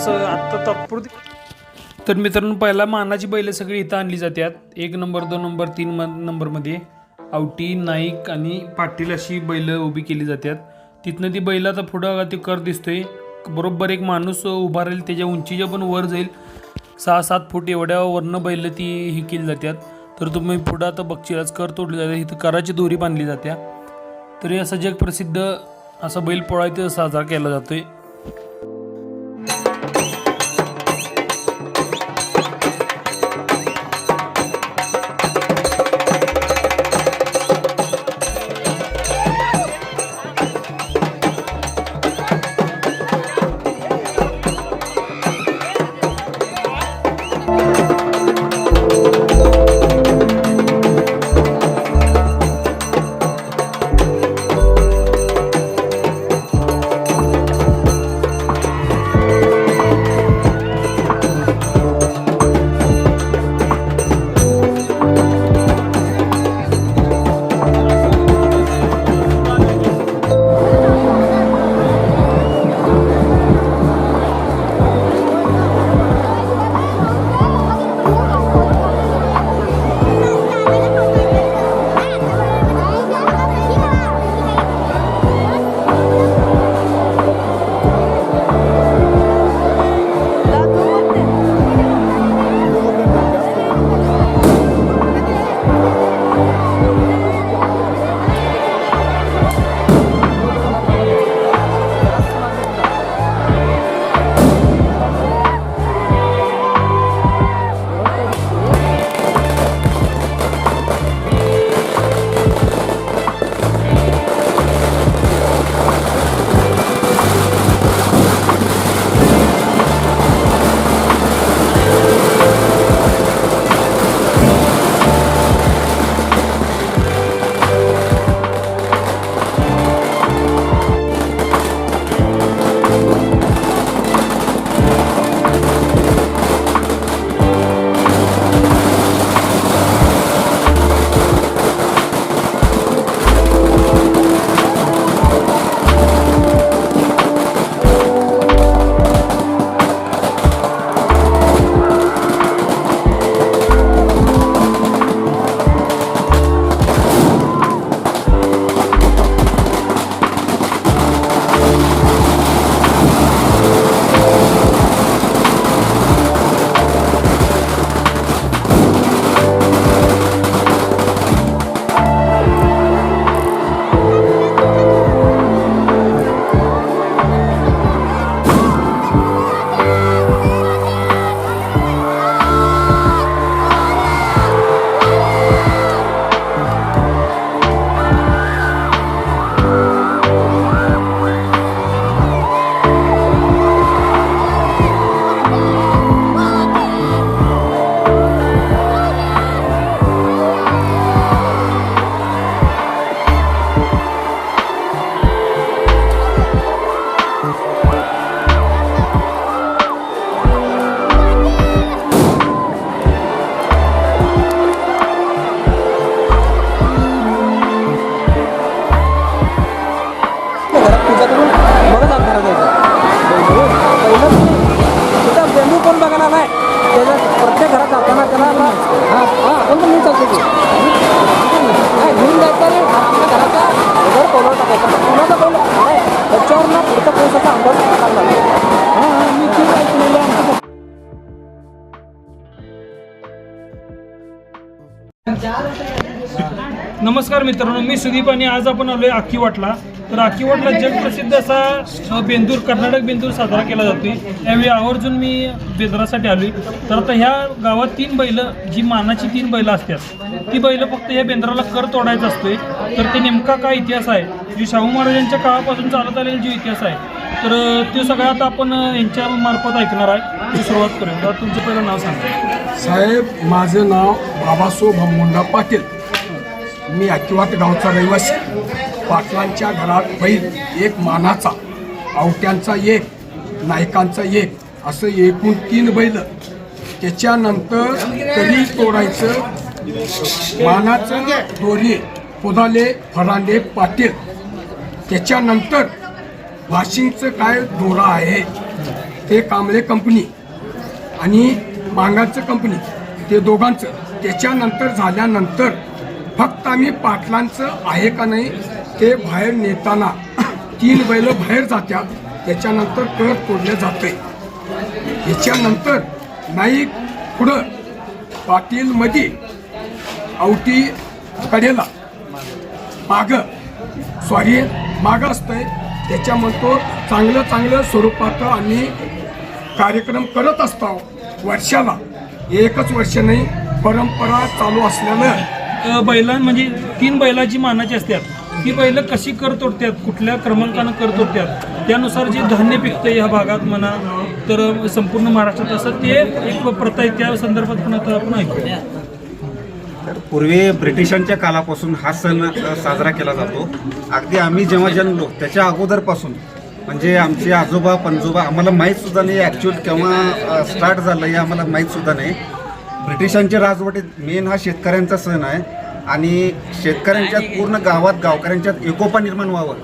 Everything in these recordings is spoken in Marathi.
असं आत्ता तात्पुरती तर मित्रांनो पहिला मानाची बैलं सगळी इथं आणली जातात एक नंबर दोन नंबर तीन म- नंबरमध्ये आवटी नाईक आणि पाटील अशी बैलं उभी केली जातात तिथनं ती बैल आता पुढं ते कर दिसतोय. बरोबर एक माणूस उभा राहील त्याच्या उंचीच्या पण वर जाईल. सहा सात फूट एवढ्या वरनं बैल ती ही केली जातात तर तुम्ही पुढं आता बघशीलच कर तोडली जाते इथं कराची दोरी बांधली जात्या. तरी असा जगप्रसिद्ध असा बैल पोळा इथं साजरा केला जातोय. आहे जाताना त्याला हां हां कोण पण घेऊन चालतो की नाही घेऊन जायचं आणि आपल्या घराच्या घर पोलवर टाकायचा कोणाचा कोण काय त्याच्यावर ना पुढचा पैशाचा अंदाज काढला हां हां मी खूप ऐकलेलं आमचं नमस्कार मित्रांनो मी सुदीप आणि आज आपण आलोय अख्खी वाटला. तर आखीवाटला जगप्रसिद्ध असा बेंदूर कर्नाटक बेंदूर साजरा केला जातोय. यावेळी आवर्जून मी बेंदरासाठी आलोय. तर आता ह्या गावात तीन बैल जी मानाची तीन बैल असतात ती बैल फक्त या बेंद्राला कर तोडायचा असतोय. तर ते नेमका काय इतिहास आहे? जी शाहू महाराजांच्या काळापासून चालत आलेला जो इतिहास आहे तर ते तो सगळा आता आपण यांच्या मार्फत ऐकणार आहे. ती सुरुवात करूया. तर तुमचं पहिलं नाव सांगा. साहेब माझं नाव बाबासो भामुंडा पाटील. मी अकिवात गावचा रहिवासी. पाटलांच्या घरात बैल एक मानाचा आवट्यांचा एक नायकांचा एक असं एकूण तीन बैल. त्याच्यानंतर तरी तोडायचं मानाचं दोरी पुदाले फरांडे पाटील. त्याच्यानंतर वाशिंगचं काय दोरा आहे? ते कांबळे कंपनी आणि मांगाचं कंपनी ते दोघांचं. त्याच्यानंतर झाल्यानंतर फक्त आम्ही पाटलांचं आहे का नाही ते बाहेर नेताना तीन बैल बाहेर जातात त्याच्यानंतर कळत तोडलं जाते. याच्यानंतर नाईक पुढं पाटील मधी आवटी कडेला माग सॉरी माग असतंय. त्याच्यामध्ये चांगलं चांगलं स्वरूपात आम्ही कार्यक्रम करत असतो. वर्षाला एकच वर्ष नाही परंपरा चालू असल्यानं अ, बैलां म्हणजे तीन बैलाची मानाची असतात ही बैलं कशी कर तोडतात कुठल्या क्रमांकानं कर तोडतात त्यानुसार जे धान्य पिकतं या भागात म्हणा तर संपूर्ण महाराष्ट्रात असं ते एक प्रथा आहे. त्या संदर्भात पण आता आपण ऐकू. तर पूर्वी ब्रिटिशांच्या कालापासून हा सण साजरा केला जातो. अगदी आम्ही जेव्हा जन्मलो त्याच्या अगोदरपासून म्हणजे आमचे आजोबा पणजोबा आम्हाला माहीतसुद्धा नाही ॲक्च्युअल केव्हा स्टार्ट झालं हे आम्हाला माहीतसुद्धा नाही. ब्रिटिशांच्या राजवटीत मेन हा शेतकऱ्यांचा सण आहे. आणि शेतकऱ्यांच्यात पूर्ण गावात गावकऱ्यांच्यात एकोपा निर्माण व्हावं.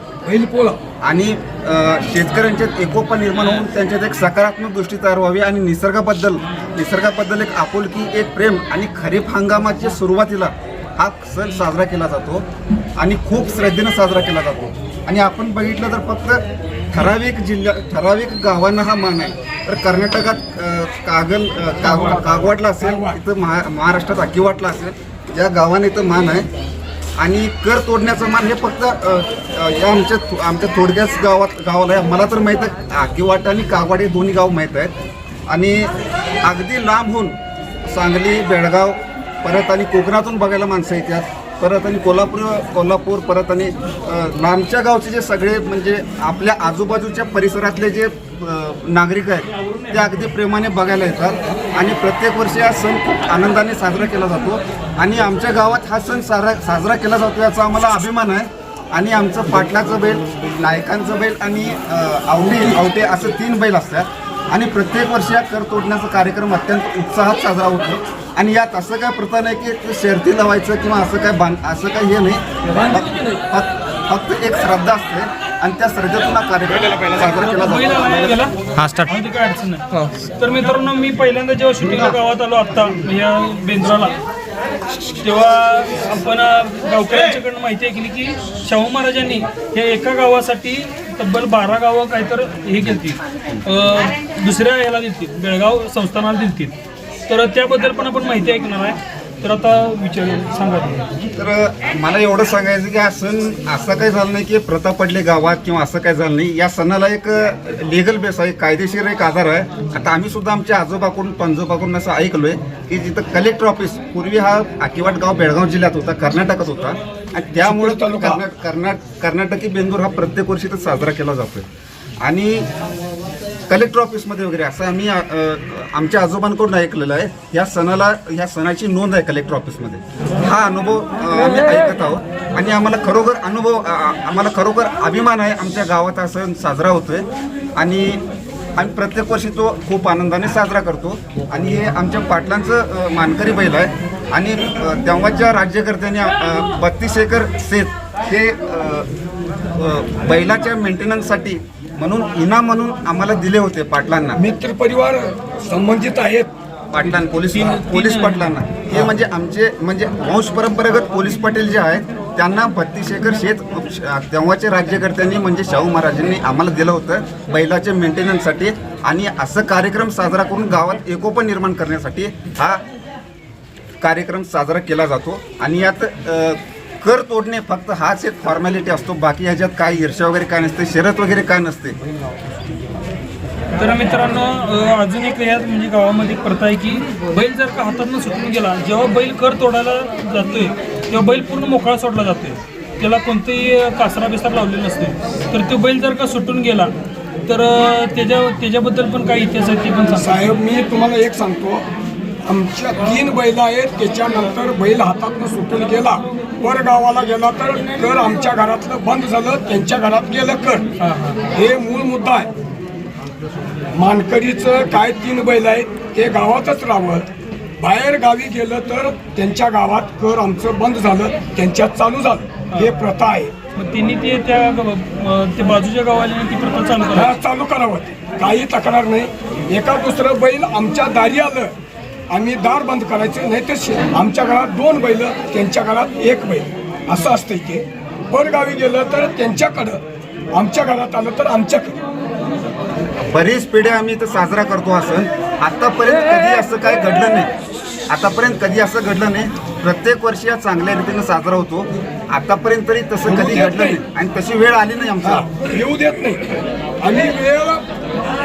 आणि शेतकऱ्यांच्यात एकोपा निर्माण होऊन त्यांच्यात एक सकारात्मक दृष्टी तयार व्हावी आणि निसर्गाबद्दल निसर्गाबद्दल एक आपुलकी एक प्रेम आणि खरीप हंगामाच्या सुरुवातीला हा सण साजरा केला जातो आणि खूप श्रद्धेनं साजरा केला जातो. आणि आपण बघितलं तर फक्त ठराविक जिल्ह्या ठराविक गावांना हा मान आहे. तर कर्नाटकात कागल कागवाडला असेल इथं महा महाराष्ट्रात अकिवाटला असेल या गावाने तर मान आहे. आणि कर तोडण्याचं मान हे फक्त या आमच्या आमच्या थोडक्याच गावात गावाला आहे मला तर माहीत आहे आकिवाट आणि कागवाड हे दोन्ही गाव माहीत आहेत. आणि अगदी लांबहून सांगली बेळगाव परत आणि कोकणातून बघायला माणसं येतात. परत आणि कोल्हापूर कोल्हापूर परत आणि लांबच्या गावचे जे सगळे म्हणजे आपल्या आजूबाजूच्या परिसरातले जे नागरिक आहेत ते अगदी प्रेमाने बघायला येतात. आणि प्रत्येक वर्षी हा सण खूप आनंदाने साजरा केला जातो. आणि आमच्या गावात हा सण सारा साजरा केला जातो याचा आम्हाला अभिमान आहे. आणि आमचं पाटलाचं बैल नायकांचं बैल आणि आवडी आवटे असं तीन बैल असतात. आणि प्रत्येक वर्षी हा कर तोडण्याचा कार्यक्रम अत्यंत उत्साहात साजरा होतो. आणि यात असं काय प्रथा नाही की ते शर्ती लावायचं किंवा असं काय बांध असं काय हे नाही. फक्त- फक्त फक्त एक श्रद्धा असते आणि त्या श्रद्धेतून हा कार्यक्रम साजरा केला हा स्टार्ट काय अडचण नाही. तर मित्रांनो मी पहिल्यांदा जेव्हा शूटिंगला गावात आलो आता या बेंद्राला. तेव्हा आपण गावकऱ्यांच्याकडनं माहिती ऐकली की शाहू महाराजांनी या एका गावासाठी तब्बल बारा गावं काहीतर हे केलती दुसऱ्या ह्याला दिलती बेळगाव संस्थानाला दिलती तर त्याबद्दल पण आपण माहिती ऐकणार आहे. तर आता विचार सांगा तुम्ही. तर मला एवढं सांगायचं की हा सण असं काही झालं नाही की प्रथा पडले गावात किंवा असं काही झालं नाही. या सणाला एक लिगल बेस आहे कायदेशीर एक आधार आहे. आता आम्ही सुद्धा आमच्या आजोबाकडून पंजोबाकडून असं ऐकलोय की जिथं कलेक्टर ऑफिस पूर्वी हा आकिवाट गाव बेळगाव जिल्ह्यात होता कर्नाटकात होता. आणि त्यामुळे कर्नाटकी बेंदूर हा प्रत्येक वर्षी तर साजरा केला जातोय. आणि कलेक्टर ऑफिसमध्ये वगैरे असं आम्ही आमच्या आजोबांकडून ऐकलेलं आहे. या सणाला ह्या सणाची नोंद आहे कलेक्टर ऑफिसमध्ये. हा अनुभव आम्ही ऐकत आहोत. आणि आम्हाला खरोखर अनुभव आम्हाला खरोखर अभिमान आहे. आमच्या गावात हा सण साजरा होतोय. आणि आम्ही प्रत्येक वर्षी तो खूप आनंदाने साजरा करतो. आणि हे आमच्या पाटलांचं मानकरी बैल आहे. आणि तेव्हाच्या राज्यकर्त्यांनी बत्तीस एकर शेत हे बैलाच्या मेंटेनन्ससाठी म्हणून इनाम म्हणून आम्हाला दिले होते पाटलांना. मित्र परिवार संबंधित आहेत. पाटलां पोलीस पोलीस पाटलांना. हे म्हणजे आमचे म्हणजे वंश परंपरागत पोलीस पाटील जे आहेत त्यांना बत्तीस एकर शेत तेव्हाचे राज्यकर्त्यांनी म्हणजे शाहू महाराजांनी आम्हाला दिलं होतं बैलाच्या मेंटेनन्ससाठी आणि असं कार्यक्रम साजरा करून गावात एकोपा निर्माण करण्यासाठी हा कार्यक्रम साजरा केला जातो. आणि यात कर तोडणे फक्त हाच एक फॉर्मॅलिटी असतो. बाकी ह्याच्यात काय ईर्ष्या वगैरे काय नसते शरत वगैरे काय नसते. तर मित्रांनो अजून एक यात म्हणजे गावामध्ये एक प्रथा आहे की बैल जर का हातातनं सुटून गेला जेव्हा बैल कर तोडायला जातोय तेव्हा बैल पूर्ण मोकळा सोडला जातोय. त्याला कोणतेही कासरा बिसरा लावलेला नसते. तर तो बैल जर का सुटून गेला तर त्याच्या त्याच्याबद्दल पण काही इतिहास आहे ते पण साहेब मी तुम्हाला एक सांगतो. आमच्या तीन बैल आहेत त्याच्यानंतर बैल हातातनं सुटून गेला. वर गावाला गेला तर कर आमच्या घरातलं बंद झालं त्यांच्या घरात गेलं कर. हां मूळ मुद्दा आहे. मानकरीचं काय तीन बैल आहेत ते गावातच राहावं. बाहेर गावी गेलं तर त्यांच्या गावात कर आमचं बंद झालं त्यांच्यात चालू झालं. हे. प्रथा आहे. मग त्यांनी ते त्या ते बाजूच्या गावाला ती प्रथा चालू चालू करावं. काही तक्रार नाही. एका दुसरं बैल आमच्या दारी आलं. आम्ही दार बंद करायचे नाही तर आमच्या घरात दोन बैल त्यांच्या घरात एक बैल. असं असतं इथे. परगावी गेलं तर त्यांच्याकडं. आमच्या घरात आलं तर आमच्याकडं. बरीच पिढ्या आम्ही इथं साजरा करतो असं. आतापर्यंत कधी असं काय घडलं नाही. आतापर्यंत कधी असं घडलं नाही. प्रत्येक वर्षी हा चांगल्या रीतीनं साजरा होतो. आतापर्यंत तरी तसं कधी घडलं नाही. आणि तशी वेळ आली नाही आमच्या येऊ देत नाही. आणि वेळ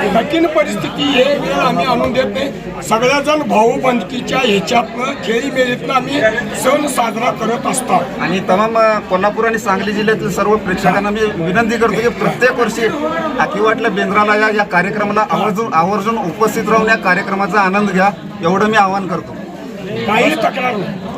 कठीण परिस्थिती हे वेळ आम्ही आणून देत नाही. सगळ्याजण भाऊ बंदकीच्या ह्याच्यातनं खेळीमेळीतनं आम्ही सण साजरा करत असतात. आणि तमाम अ, कोल्हापूर आणि सांगली जिल्ह्यातील सर्व प्रेक्षकांना मी विनंती करतो की प्रत्येक वर्षी आखीवाटल्या बेंद्राला या या कार्यक्रमाला आवर्जून आवर्जून उपस्थित राहून या कार्यक्रमाचा आनंद घ्या एवढं मी आवाहन करतो. काही तक्रार नाही.